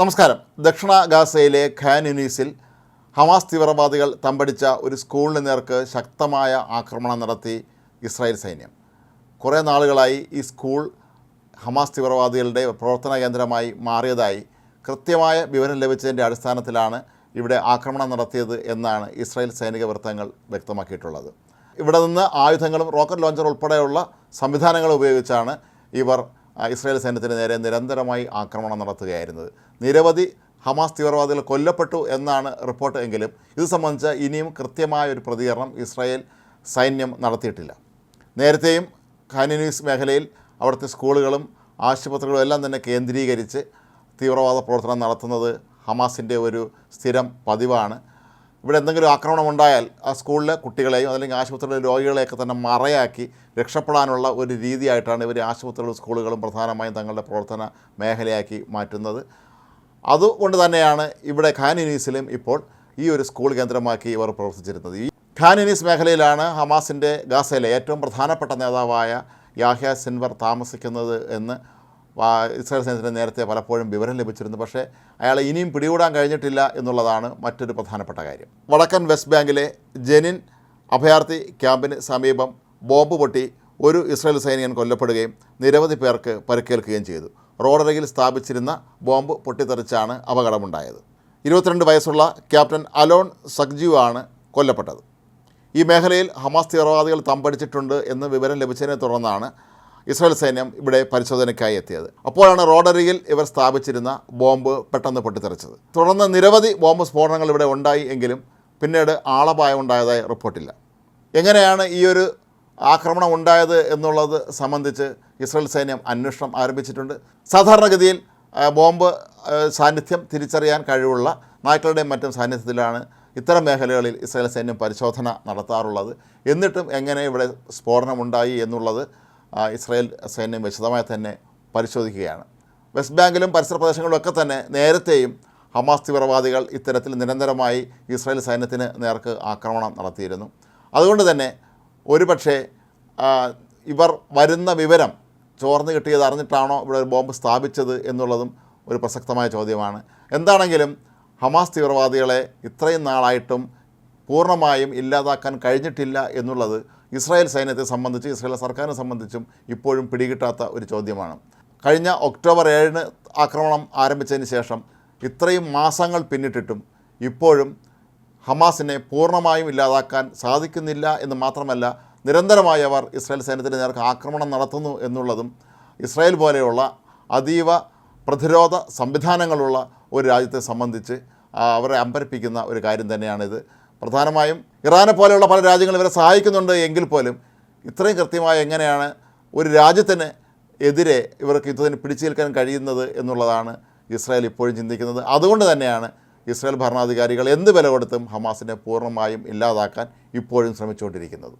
നമസ്കാരം. ദക്ഷിണ ഗാസയിലെ ഖാൻ യുനീസിൽ ഹമാസ് തീവ്രവാദികൾ തമ്പടിച്ച ഒരു സ്കൂളിന് നേർക്ക് ശക്തമായ ആക്രമണം നടത്തി ഇസ്രായേൽ സൈന്യം. കുറേ നാളുകളായി ഈ സ്കൂൾ ഹമാസ് തീവ്രവാദികളുടെ പ്രവർത്തന കേന്ദ്രമായി മാറിയതായി കൃത്യമായ വിവരം ലഭിച്ചതിന്റെ അടിസ്ഥാനത്തിലാണ് ഇവിടെ ആക്രമണം നടത്തിയത് എന്നാണ് ഇസ്രായേൽ സൈനിക വൃത്തങ്ങൾ വ്യക്തമാക്കിയിട്ടുള്ളത്. ഇവിടെ നിന്ന് ആയുധങ്ങളും റോക്കറ്റ് ലോഞ്ചർ ഉൾപ്പെടെയുള്ള സംവിധാനങ്ങൾ ഉപയോഗിച്ചാണ് ഇവർ ഇസ്രായേൽ സൈന്യത്തിന് നേരെ നിരന്തരമായി ആക്രമണം നടത്തുകയായിരുന്നത് നിരവധി ഹമാസ് തീവ്രവാദികൾ കൊല്ലപ്പെട്ടു എന്നാണ് റിപ്പോർട്ട് എങ്കിലും ഇത് സംബന്ധിച്ച് ഇനിയും കൃത്യമായ ഒരു പ്രതികരണം ഇസ്രായേൽ സൈന്യം നടത്തിയിട്ടില്ല. നേരത്തെയും ഖാനിനീസ് മേഖലയിൽ അവിടുത്തെ സ്കൂളുകളും ആശുപത്രികളും എല്ലാം തന്നെ കേന്ദ്രീകരിച്ച് തീവ്രവാദ പ്രവർത്തനം നടത്തുന്നത് ഹമാസിന്റെ ഒരു സ്ഥിരം പതിവാണ്. ഇവിടെ എന്തെങ്കിലും ആക്രമണം ഉണ്ടായാൽ ആ സ്കൂളിലെ കുട്ടികളെയും അല്ലെങ്കിൽ ആശുപത്രിയിലെ രോഗികളെയൊക്കെ തന്നെ മറയാക്കി രക്ഷപ്പെടാനുള്ള ഒരു രീതിയായിട്ടാണ് ഇവർ ആശുപത്രികളും സ്കൂളുകളും പ്രധാനമായും തങ്ങളുടെ പ്രവർത്തന മേഖലയാക്കി മാറ്റുന്നത്. അതുകൊണ്ട് തന്നെയാണ് ഇവിടെ ഖാനിനീസിലും ഇപ്പോൾ ഈ ഒരു സ്കൂൾ കേന്ദ്രമാക്കി ഇവർ പ്രവർത്തിച്ചിരുന്നത്. ഈ ഖാനിനീസ് മേഖലയിലാണ് ഹമാസിന്റെ ഗാസയിലെ ഏറ്റവും പ്രധാനപ്പെട്ട നേതാവായ യാഹ്യ സിൻവർ താമസിക്കുന്നത് എന്ന് ഇസ്രായേൽ സൈന്യത്തിന് നേരത്തെ പലപ്പോഴും വിവരം ലഭിച്ചിരുന്നു. പക്ഷേ അയാളെ ഇനിയും പിടികൂടാൻ കഴിഞ്ഞിട്ടില്ല എന്നുള്ളതാണ് മറ്റൊരു പ്രധാനപ്പെട്ട കാര്യം. വടക്കൻ വെസ്റ്റ് ബാങ്കിലെ ജെനിൻ അഭയാർത്ഥി ക്യാമ്പിന് സമീപം ബോംബ് പൊട്ടി ഒരു ഇസ്രായേൽ സൈനികൻ കൊല്ലപ്പെടുകയും നിരവധി പേർക്ക് പരിക്കേൽക്കുകയും ചെയ്തു. റോഡരികിൽ സ്ഥാപിച്ചിരുന്ന ബോംബ് പൊട്ടിത്തെറിച്ചാണ് അപകടമുണ്ടായത്. ഇരുപത്തിരണ്ട് വയസ്സുള്ള ക്യാപ്റ്റൻ അലോൺ സഖ്ജീവ് ആണ് കൊല്ലപ്പെട്ടത്. ഈ മേഖലയിൽ ഹമാസ് തീവ്രവാദികൾ തമ്പടിച്ചിട്ടുണ്ട് എന്ന് വിവരം ലഭിച്ചതിനെ തുടർന്നാണ് ഇസ്രായേൽ സൈന്യം ഇവിടെ പരിശോധനയ്ക്കായി എത്തിയത്. അപ്പോഴാണ് റോഡരിയിൽ ഇവർ സ്ഥാപിച്ചിരുന്ന ബോംബ് പെട്ടെന്ന് പൊട്ടിത്തെറിച്ചത്. തുടർന്ന് നിരവധി ബോംബ് സ്ഫോടനങ്ങൾ ഇവിടെ ഉണ്ടായി എങ്കിലും പിന്നീട് ആളപായം ഉണ്ടായതായി റിപ്പോർട്ടില്ല. എങ്ങനെയാണ് ഈ ഒരു ആക്രമണം ഉണ്ടായത് എന്നുള്ളത് സംബന്ധിച്ച് ഇസ്രായേൽ സൈന്യം അന്വേഷണം ആരംഭിച്ചിട്ടുണ്ട്. സാധാരണഗതിയിൽ ബോംബ് സാന്നിധ്യം തിരിച്ചറിയാൻ കഴിവുള്ള നായ്ക്കളുടെയും മറ്റും സാന്നിധ്യത്തിലാണ് ഇത്തരം മേഖലകളിൽ ഇസ്രായേൽ സൈന്യം പരിശോധന നടത്താറുള്ളത്. എന്നിട്ടും എങ്ങനെ ഇവിടെ സ്ഫോടനമുണ്ടായി എന്നുള്ളത് ഇസ്രായേൽ സൈന്യം വിശദമായി തന്നെ പരിശോധിക്കുകയാണ്. വെസ്റ്റ് ബാങ്കിലും പരിസര പ്രദേശങ്ങളിലൊക്കെ തന്നെ നേരത്തെയും ഹമാസ് തീവ്രവാദികൾ ഇത്തരത്തിൽ നിരന്തരമായി ഇസ്രായേൽ സൈന്യത്തിന് നേർക്ക് ആക്രമണം നടത്തിയിരുന്നു. അതുകൊണ്ട് തന്നെ ഒരുപക്ഷെ ഇവർ വരുന്ന വിവരം ചോർന്ന് കിട്ടിയത് അറിഞ്ഞിട്ടാണോ ഇവിടെ ഒരു ബോംബ് സ്ഥാപിച്ചത് എന്നുള്ളതും ഒരു പ്രസക്തമായ ചോദ്യമാണ്. എന്താണെങ്കിലും ഹമാസ് തീവ്രവാദികളെ ഇത്രയും നാളായിട്ടും പൂർണമായും ഇല്ലാതാക്കാൻ കഴിഞ്ഞിട്ടില്ല എന്നുള്ളത് ഇസ്രായേൽ സൈന്യത്തെ സംബന്ധിച്ച് ഇസ്രായേൽ സർക്കാരിനെ സംബന്ധിച്ചും ഇപ്പോഴും പിടികിട്ടാത്ത ഒരു ചോദ്യമാണ്. കഴിഞ്ഞ ഒക്ടോബർ ഏഴിന് ആക്രമണം ആരംഭിച്ചതിന് ശേഷം ഇത്രയും മാസങ്ങൾ പിന്നിട്ടിട്ടും ഇപ്പോഴും ഹമാസിനെ പൂർണമായും ഇല്ലാതാക്കാൻ സാധിക്കുന്നില്ല എന്ന് മാത്രമല്ല നിരന്തരമായി അവർ ഇസ്രായേൽ സൈന്യത്തിന് നേർക്ക് ആക്രമണം നടത്തുന്നു എന്നുള്ളതും ഇസ്രായേൽ പോലെയുള്ള അതീവ പ്രതിരോധ സംവിധാനങ്ങളുള്ള ഒരു രാജ്യത്തെ സംബന്ധിച്ച് അവരെ അമ്പരപ്പിക്കുന്ന ഒരു കാര്യം തന്നെയാണിത്. പ്രധാനമായും ഇറാനെ പോലെയുള്ള പല രാജ്യങ്ങളും ഇവരെ സഹായിക്കുന്നുണ്ട് എങ്കിൽ പോലും ഇത്രയും കൃത്യമായി എങ്ങനെയാണ് ഒരു രാജ്യത്തിന് എതിരെ ഇവർക്ക് യുദ്ധത്തിന് പിടിച്ചേൽക്കാൻ കഴിയുന്നത് എന്നുള്ളതാണ് ഇസ്രായേൽ ഇപ്പോഴും ചിന്തിക്കുന്നത്. അതുകൊണ്ട് തന്നെയാണ് ഇസ്രായേൽ ഭരണാധികാരികൾ എന്ത് വില കൊടുത്തും ഹമാസിനെ പൂർണമായും ഇല്ലാതാക്കാൻ ഇപ്പോഴും ശ്രമിച്ചുകൊണ്ടിരിക്കുന്നത്.